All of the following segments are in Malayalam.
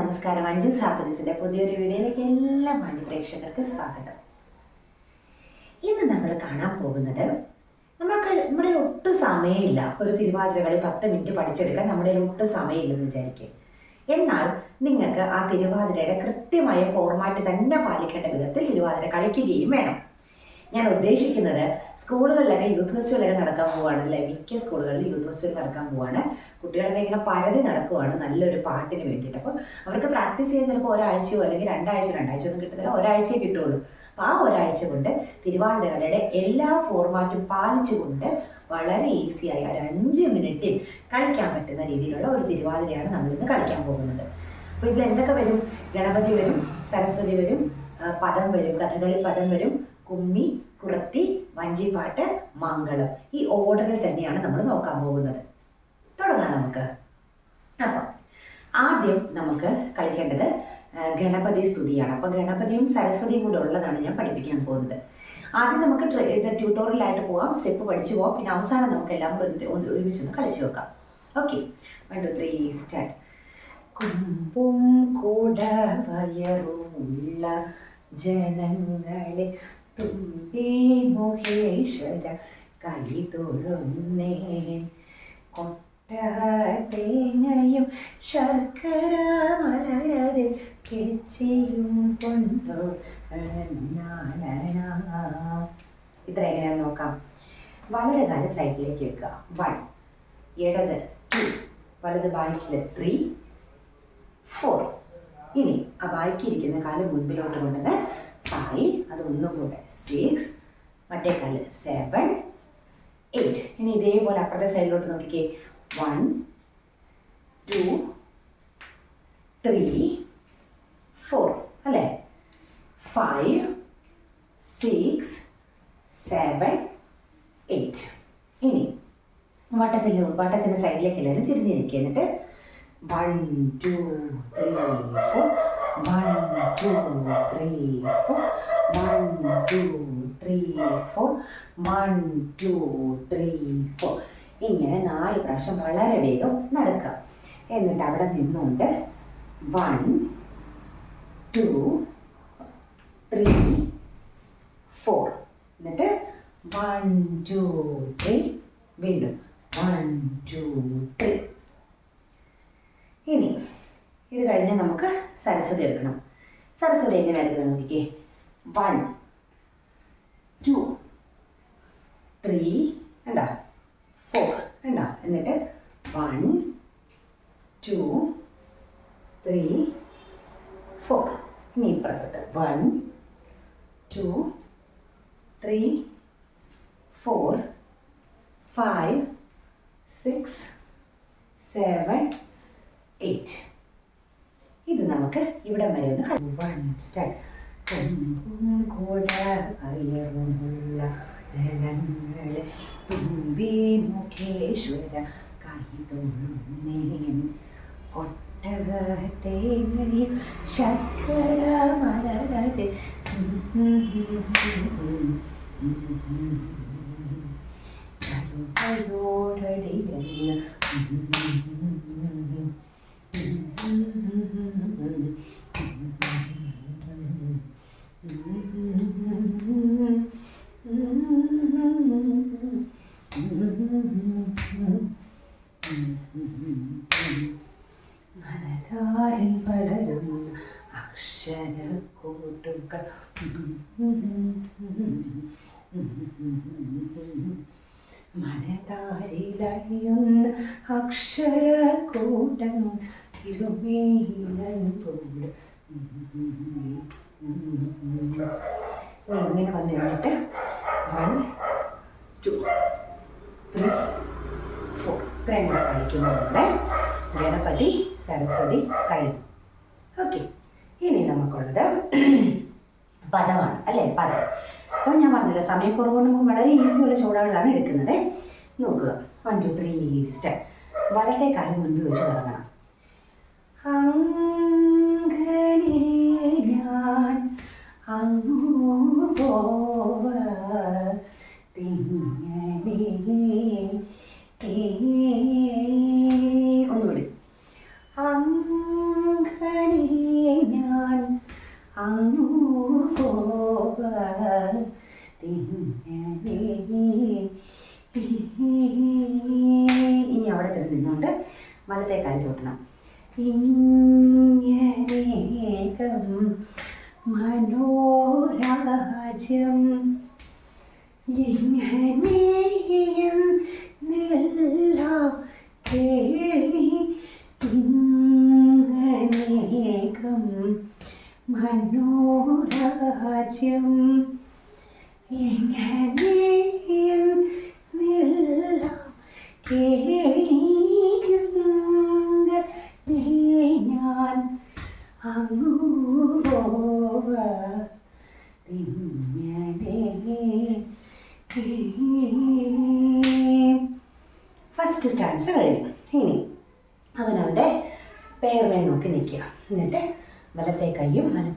നമസ്കാരം. അഞ്ജു ഹാപ്പിനെസിന്റെ പുതിയൊരു വീഡിയോയിലേക്ക് എല്ലാ മാന്യ പ്രേക്ഷകർക്ക് സ്വാഗതം. ഇന്ന് നമ്മൾ കാണാൻ പോകുന്നത് നമ്മൾക്ക് നമ്മുടെ ഒട്ടും സമയമില്ല. ഒരു തിരുവാതിര കളി പത്ത് മിനിറ്റ് പഠിച്ചെടുക്കാൻ നമ്മുടെ ഒട്ടും സമയമില്ലെന്ന് വിചാരിക്കും എന്നാൽ നിങ്ങൾക്ക് ആ തിരുവാതിരയുടെ കൃത്യമായ ഫോർമാറ്റ് തന്നെ പാലിക്കേണ്ട വിധത്തിൽ തിരുവാതിര കളിക്കുകയും വേണം. ഞാൻ ഉദ്ദേശിക്കുന്നത് സ്കൂളുകളിലൊക്കെ യൂത്ത് ഫെസ്റ്റിവലൊക്കെ നടക്കാൻ പോവാണ് അല്ലെ? മിക്ക സ്കൂളുകളിൽ യൂത്ത് ഫെസ്റ്റിവൽ നടക്കാൻ പോവാണ്. കുട്ടികളൊക്കെ ഇങ്ങനെ പരതി നടക്കുവാണ് നല്ലൊരു പാട്ടിന് വേണ്ടിയിട്ട്. അപ്പോൾ അവർക്ക് പ്രാക്ടീസ് ചെയ്യാൻ ചിലപ്പോൾ ഒരാഴ്ചയോ അല്ലെങ്കിൽ രണ്ടാഴ്ച രണ്ടാഴ്ച ഒന്നും കിട്ടത്തില്ല. ഒരാഴ്ചയെ കിട്ടുള്ളൂ. അപ്പോൾ ആ ഒരാഴ്ച കൊണ്ട് തിരുവാതിരകളുടെ എല്ലാ ഫോർമാറ്റും പാലിച്ചുകൊണ്ട് വളരെ ഈസിയായി ഒരു അഞ്ച് മിനിറ്റിൽ കളിക്കാൻ പറ്റുന്ന രീതിയിലുള്ള ഒരു തിരുവാതിരയാണ് നമ്മളിന്ന് കളിക്കാൻ പോകുന്നത്. അപ്പോൾ ഇതിൽ എന്തൊക്കെ വരും? ഗണപതി വരും സരസ്വതി വരും പദം വരും കഥകളി പദം വരും കുമ്മി കുറത്തി വഞ്ചിപ്പാട്ട് മംഗളം. ഈ ഓർഡറിൽ തന്നെയാണ് നമ്മൾ നോക്കാൻ പോകുന്നത്. തുടങ്ങാം നമുക്ക്. അപ്പം ആദ്യം നമുക്ക് കളിക്കേണ്ടത് ഗണപതി സ്തുതിയാണ്. അപ്പം ഗണപതിയും സരസ്വതിയും കൂടെ ഉള്ളതാണ് ഞാൻ പഠിപ്പിക്കാൻ പോകുന്നത്. ആദ്യം നമുക്ക് ഇത് ട്യൂട്ടോറിയലായിട്ട് പോവാം സ്റ്റെപ്പ് പഠിച്ചു പോവാം. പിന്നെ അവസാനം നമുക്ക് എല്ലാം കൂടെ ഒരുമിച്ച് ഒന്ന് കളിച്ചു നോക്കാം. Okay one two three start കുമ്പും കൂടവയറുമുള്ള ജനങ്ങളെ തുമ്പി മുഖേശ്വര കൈ തൊഴുന്നേൻ. കൊട്ട തേങ്ങയും ശർക്കര മലരത് കെച്ചിയും കൊണ്ടു ഇത്ര എങ്ങനെയാ നോക്കാം. വലത് കാൽ സൈഡിലേക്ക് വെക്കുക. വൺ. ഇടത് ടു. വലത് ബാക്കിൽ ത്രീ. ഫോർ. ഇനി ആ ബാക്കിയിരിക്കുന്ന കാലം മുൻപിലോട്ട് കൊണ്ടത് ഫൈവ് അത് ഒന്നുകൂടെ സിക്സ് മറ്റേ കാൽ സെവൻ എയ്റ്റ് ഇനി ഇതേപോലെ അപ്പുറത്തെ സൈഡിലോട്ട് നോക്കിക്കേ. വൺ ടു ത്രീ ഫോർ അല്ലേ? ഫൈവ് സിക്സ് സെവൻ എയ്റ്റ് ഇനി വട്ടത്തിൽ വട്ടത്തിന്റെ സൈഡിലേക്ക് എല്ലാവരും തിരിഞ്ഞിരിക്കുക എന്നിട്ട് one two three four one two, three, four. One, two, three, four. One, two, three, four. ഇങ്ങനെ നാല് പ്രാവശ്യം വളരെ വേഗം നടക്കുക എന്നിട്ട് അവിടെ നിന്നുകൊണ്ട് വൺ ടു ത്രീ ഫോർ എന്നിട്ട് വൺ ടു ത്രീ വീണ്ടും വൺ ടു ത്രീ ഇത് കഴിഞ്ഞ് നമുക്ക് സരസ്വതി എടുക്കണം. സരസ്വതി എങ്ങനെ എടുക്കുന്നത് നോക്കിക്കേ. വൺ ടു ത്രീ ഉണ്ടോ ഫോർ ഉണ്ടോ എന്നിട്ട് വൺ ടു ത്രീ ഫോർ ഇനി ഇപ്പുറത്തോട്ട്. One two three four five six seven eight ഇത് നമുക്ക് ഇവിടെ വരെ ഒന്ന് സ്റ്റാർട്ട് മലരത് Mm-hmm. ഇങ്ങനെ വന്ന് നിന്നിട്ട് വൺ ടു ത്രീ ഫോർ ഇത്രയും കൂടെ കളിക്കുന്നുണ്ട് ഗണപതി സരസ്വതി കഴിഞ്ഞു. ഓക്കെ ഇനി നമുക്കുള്ളത് പദമാണ് അല്ലേ? പദം. അപ്പോൾ ഞാൻ പറഞ്ഞല്ലോ സമയക്കുറവുകൊണ്ട് നമുക്ക് വളരെ ഈസിയുള്ള ചൂടുകളാണ് എടുക്കുന്നത്. നോക്കുക. വൺ ടു ത്രീ സ്റ്റെപ്പ് വലത്തെ കാലം മുൻപ് വെച്ച് തുടങ്ങണം. പോവർ ഒന്നുകൂടി. അങ്ങനെ ഞാൻ അങ്ങു പോവർ ഇനി അവിടെ തന്നെ നിന്നുകൊണ്ട് വലത്തെ കാര്യം ചൂട്ടണം ഇങ്ങനെ മനോരാ ഇങ്ങനേകം മനോരാജ്യം ഇങ്ങനെയെന്നെല്ലാം കേളി ഇങ്ങനേകം മനോരാജ്യം എങ്ങനെയെന്നെല്ലാം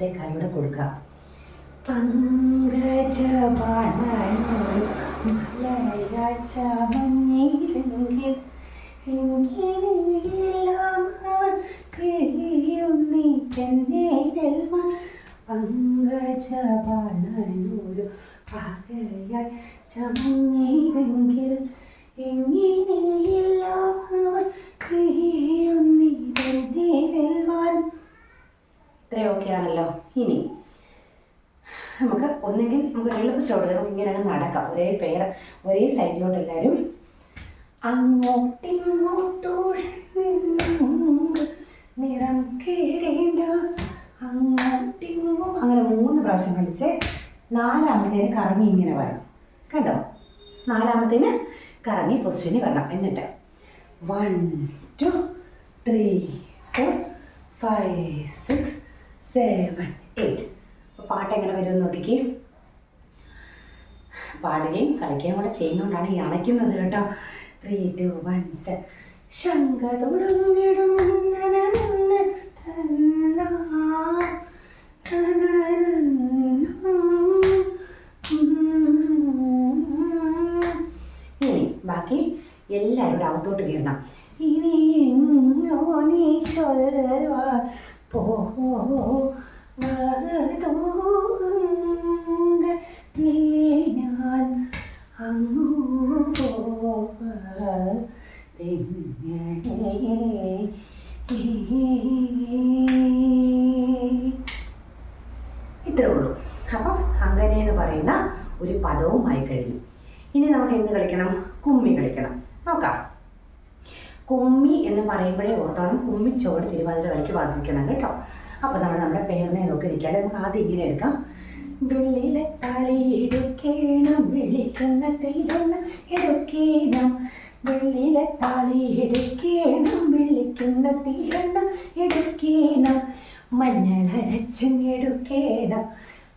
കൈയും വലത്തെ കാലൂടെ കൊടുക്കുക പകയായി ചമഞ്ഞിതെങ്കിൽ എങ്ങനെയെല്ലാം വെൽവാൻ ഇത്രയൊക്കെയാണല്ലോ ഇനി നമുക്ക് ഒന്നെങ്കിൽ നമുക്ക് ഷോൾഡറും ഇങ്ങനെയാണ് നടക്കാം. ഒരേ പേര് ഒരേ സൈഡിലോട്ട് എല്ലാവരും അങ്ങോട്ടിങ്ങോട്ടോ അങ്ങനെ മൂന്ന് പ്രാവശ്യം കളിച്ച് നാലാമത്തേന് കറങ്ങി ഇങ്ങനെ വരണം. കണ്ടോ? നാലാമത്തേന് കറങ്ങി പൊസിഷനിൽ വരണം. എന്നിട്ട് one two three four five six seven eight അപ്പോൾ പാട്ട് എങ്ങനെ വരുമെന്ന് നോക്കിക്കേ. പാടുകയും കളിക്കുകയും കൂടെ ചെയ്യുന്നതുകൊണ്ടാണ് ഈ അണയ്ക്കുന്നത് കേട്ടോ. Three two one. ഇനി ബാക്കി എല്ലാവരും അകത്തോട്ട് കയറണം. ഇനി എങ്ങോ നീ ചൊല്ലവാ പോ ഞാൻ അങ്ങു ഇത്രേ ഉള്ളൂ. അപ്പം അങ്ങനെ എന്ന് പറയുന്ന ഒരു പദവുമായി കഴിഞ്ഞു. ഇനി നമുക്ക് എന്ത് കളിക്കണം? കുമ്മി കളിക്കണം. നോക്കാം. കുമ്മി എന്ന് പറയുമ്പോഴേ ഓർത്തോണം. കുമ്മിച്ചോട് തിരുവാതിര കളിക്ക് വന്നിരിക്കണം കേട്ടോ. അപ്പോൾ നമ്മൾ നമ്മുടെ പേരിനെ നോക്കി നിൽക്കാതെ നമുക്ക് ആദ്യം ഇങ്ങനെ എടുക്കാം. വെള്ളിലെ തളി എടുക്കേണം വെള്ളിക്കുന്ന തെയ്യണം എടുക്കേണം വെള്ളിലെ തളി എടുക്കേണം വെള്ളിക്കുന്ന തെയ്യണം എടുക്കേണം മഞ്ഞളരച്ചെടുക്കേണം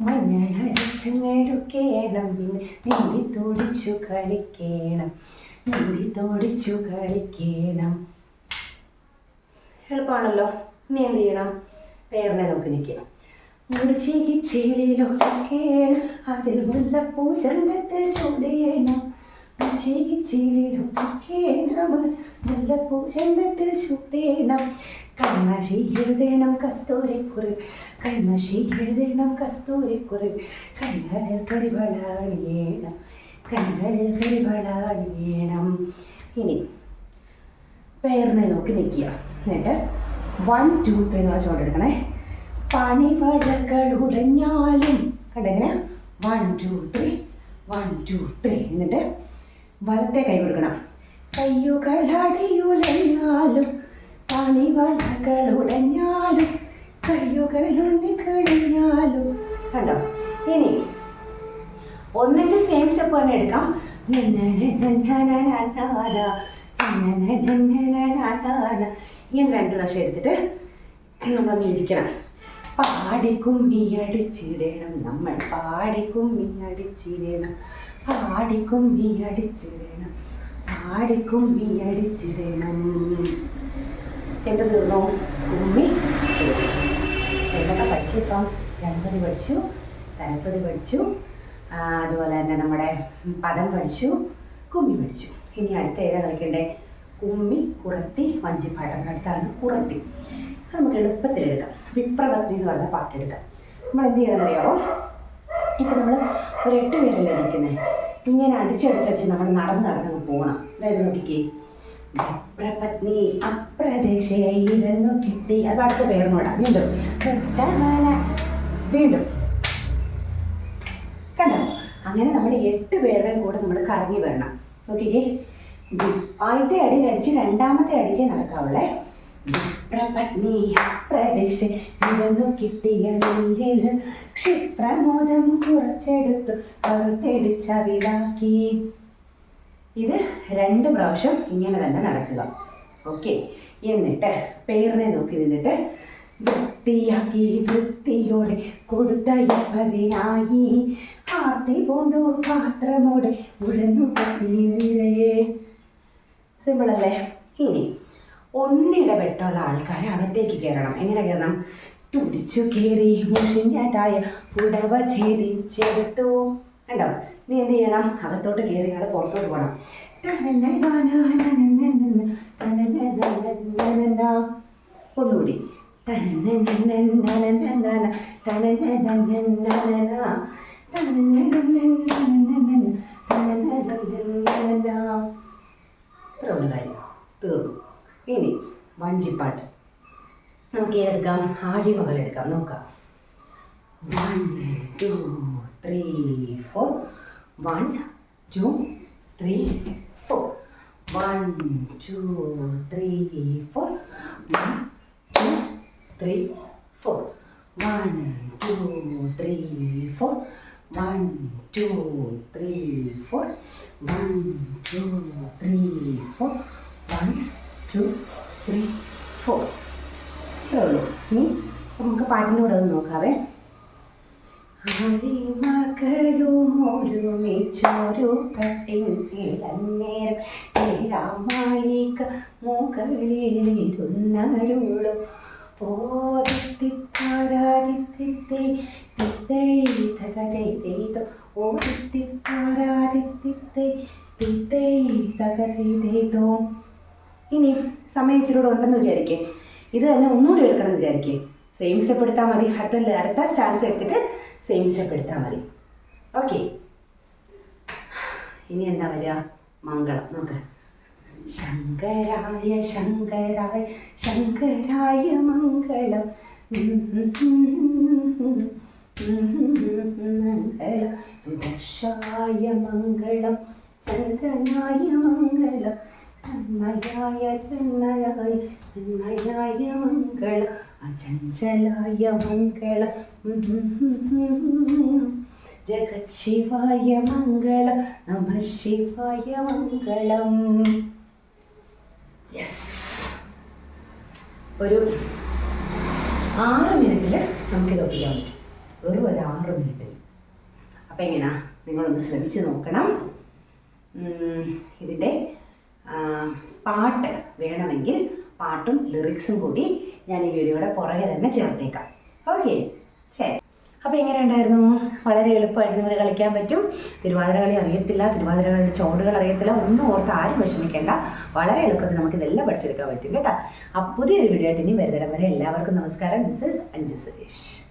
മഞ്ഞളരച്ചെടുക്കേണം പിന്നെ നീന്തി തോടിച്ചു കളിക്കേണം നീന്തി തോടിച്ചു കളിക്കേണം എളുപ്പമാണല്ലോ. നീ എന്ത് ചെയ്യണം? പേരിനെ നോക്കി നിൽക്കുക മുടിച്ചേക്ക് ചേലിലൊതുക്കേണം അതിൽ മുല്ലപ്പൂ ചന്തത്തിൽ ചൂടേണം മുടിച്ചേക്ക് ചേലിലൊതുക്കേണം മുല്ലപ്പൂ ചന്തത്തിൽ ചൂടിയേണം. കൺമഷി എഴുതണം കസ്തൂരിക്കുറി. കൺമഷി എഴുതണം കസ്തൂരിക്കുറി. കണ്ണടിൽ കരിവളാണിയേണം കണ്ണടിൽ കരിവളാണിയേണം ഇനി പേരിനെ നോക്കി നിൽക്കുക. എന്നിട്ട് വൺ ടു ത്രീ എന്നുള്ള ചുവടെടുക്കണേ. പണിവഴകൾ ഉടഞ്ഞാലും കണ്ടെങ്ങനെ one two three one two three എന്നിട്ട് വലത്തെ കൈ കൊടുക്കണം കയ്യുകൾ അടിയുലഞ്ഞാലും പണിവഴകൾ ഉടഞ്ഞാലും കയ്യുകൾ ഉണ്ണിക്കഴിഞ്ഞാലും കണ്ടോ ഇനി ഒന്നിന്റെ സെയിം സ്റ്റെപ്പ് തന്നെ എടുക്കാം ഇങ്ങനെ രണ്ട് പ്രാവശ്യം എടുത്തിട്ട് നമ്മളൊന്ന് ഇരിക്കണം പാടി അടിച്ചിടേണം നമ്മൾ പാടിക്കുമ്മി അടിച്ചിടേണം അടിച്ചിടണം അടിച്ചിടേണം പാടിക്കുമ്മി അടിച്ചിടണം എന്ത് തീർന്നു. കുമ്മി. എന്തൊക്കെ പഠിച്ചു ഇപ്പം? ഗണപതി പഠിച്ചു സരസ്വതി പഠിച്ചു അതുപോലെ തന്നെ നമ്മുടെ പദം പഠിച്ചു കുമ്മി പഠിച്ചു. ഇനി അടുത്ത ഏതാ കളിക്കണ്ടേ? കുമ്മി കുറത്തി വഞ്ചിപ്പാട്ടം. അടുത്താണ് കുറത്തി അത് നമുക്ക് എളുപ്പത്തിൽ എടുക്കാം. വിപ്രപത്നി എന്ന് പറഞ്ഞ പാട്ടെടുക്കാം നമ്മൾ എന്ത് ചെയ്യണം ചെയ്യണമെന്നറിയാമോ ഇപ്പം നമ്മൾ ഒരു എട്ട് പേരല്ലേ നിൽക്കുന്നത് ഇങ്ങനെ അടിച്ചടിച്ചടിച്ച് നമ്മൾ നടന്ന് നടന്ന് പോകണം അതായത് നോക്കിക്കേ. വിപ്രപത്നി അപ്രദേശയിരുന്നു കിട്ടി. അത് അടുത്ത പേർന്നോടാ വീണ്ടും. വീണ്ടും. കണ്ടോ? അങ്ങനെ നമ്മൾ എട്ട് പേരുടെയും കൂടെ നമ്മൾ കറങ്ങി വരണം. നോക്കിക്കേ. ആദ്യത്തെ അടി അടിച്ച് രണ്ടാമത്തെ അടിക്ക് നടക്കാവുള്ളേ. കിട്ടിയ ക്ഷിപ്രമോദം കുറച്ചെടുത്തു കറുത്തെടിച്ചവിലാക്കി ഇത് രണ്ട് പ്രാവശ്യം ഇങ്ങനെ തന്നെ നടക്കുക. ഓക്കെ. എന്നിട്ട് പേരിനെ നോക്കി നിന്നിട്ട് വൃത്തിയാക്കി വൃത്തിയോടെ കൊടുത്തയപ്പതിനായി ആർത്തി പോണ്ടു പാത്രമോടെ ഉഴന്നു കത്തി സിമ്പിൾ അല്ലേ? ഇനി ഒന്നിടപെട്ടുള്ള ആൾക്കാർ അകത്തേക്ക് കയറണം. എങ്ങനെ കയറണം? തുടിച്ചു കയറി മുഷിഞ്ഞാറ്റായ പുടവ ഛേദിച്ചെടുത്തു. കണ്ടോ? നീ എന്ത് ചെയ്യണം? അകത്തോട്ട് കയറി അവിടെ പുറത്തോട്ട് പോകണം ഒന്നുകൂടി. ഇത്രയുള്ള കാര്യം. തീർന്നു. ഇനി വഞ്ചിപ്പാട്ട്. നമുക്ക് ഏതെടുക്കാം? ആഴിമകൾ എടുക്കാം. നോക്കാം. One two three four one two three four one two three four one two three four one two three four one two three four one two three four one two three four ഇത്രേ ഉള്ളൂ. ഇനി നമുക്ക് പാട്ടിന്റെ കൂടെ ഒന്ന് നോക്കാവേ. അരിമകളും ഒരുമിച്ചൊരു ഇളന്നേരം മുകളിലിരുന്നരുളും. ഇനി സമയം ഇച്ചിരി കൂടെ ഉണ്ടെന്ന് വിചാരിക്കേ. ഇത് തന്നെ ഒന്നുകൂടി എടുക്കണം എന്ന് വിചാരിക്കേ. സെയിം സ്റ്റെപ്പ് എടുത്താൽ മതി. അടുത്ത അടുത്ത സ്റ്റാൻസ് എടുത്തിട്ട് സെയിം സ്റ്റെപ്പ് എടുത്താൽ മതി. ഓക്കെ ഇനി എന്താ വരിക? മംഗളം. നോക്ക്. ശങ്കരായ ശങ്കരായ ശങ്കരായ മംഗളം. മംഗളം. സുദർശായ മംഗളം ചന്ദ്രനായ മംഗളം. തന്മയായ തന്മയായ തന്മയായ മംഗളം. അചഞ്ചലായ മംഗളം. ജഗത് ശിവായ മംഗളം നമ ശിവായ മംഗളം. യെസ് ഒരു ആറ് മിനിറ്റിൽ നമുക്കിത് ഒപ്പിക്കാൻ പറ്റും. വെറും ഒരു ആറ് മിനിറ്റിൽ അപ്പം എങ്ങനെയാ നിങ്ങളൊന്ന് ശ്രമിച്ച് നോക്കണം. ഇതിന്റെ പാട്ട് വേണമെങ്കിൽ പാട്ടും ലിറിക്സും കൂടി ഞാൻ ഈ വീഡിയോയുടെ പുറകെ തന്നെ ചേർത്തേക്കാം. ഓക്കെ ശരി. അപ്പോൾ എങ്ങനെ ഉണ്ടായിരുന്നു? വളരെ എളുപ്പമായിട്ട് നിങ്ങൾ കളിക്കാൻ പറ്റും. തിരുവാതിര കളി അറിയത്തില്ല തിരുവാതിര കളിയുടെ ചോടുകൾ അറിയത്തില്ല ഒന്നും ഓർത്ത് ആരും വിഷമിക്കേണ്ട. വളരെ എളുപ്പത്തിൽ നമുക്ക് ഇതെല്ലാം പഠിച്ചെടുക്കാൻ പറ്റും കേട്ടോ. അപ്പോൾ പുതിയൊരു വീഡിയോ ആയിട്ട് ഇനി വരുന്നിടം വരെ എല്ലാവർക്കും നമസ്കാരം. മിസ്സസ് അഞ്ജു സുരേഷ്.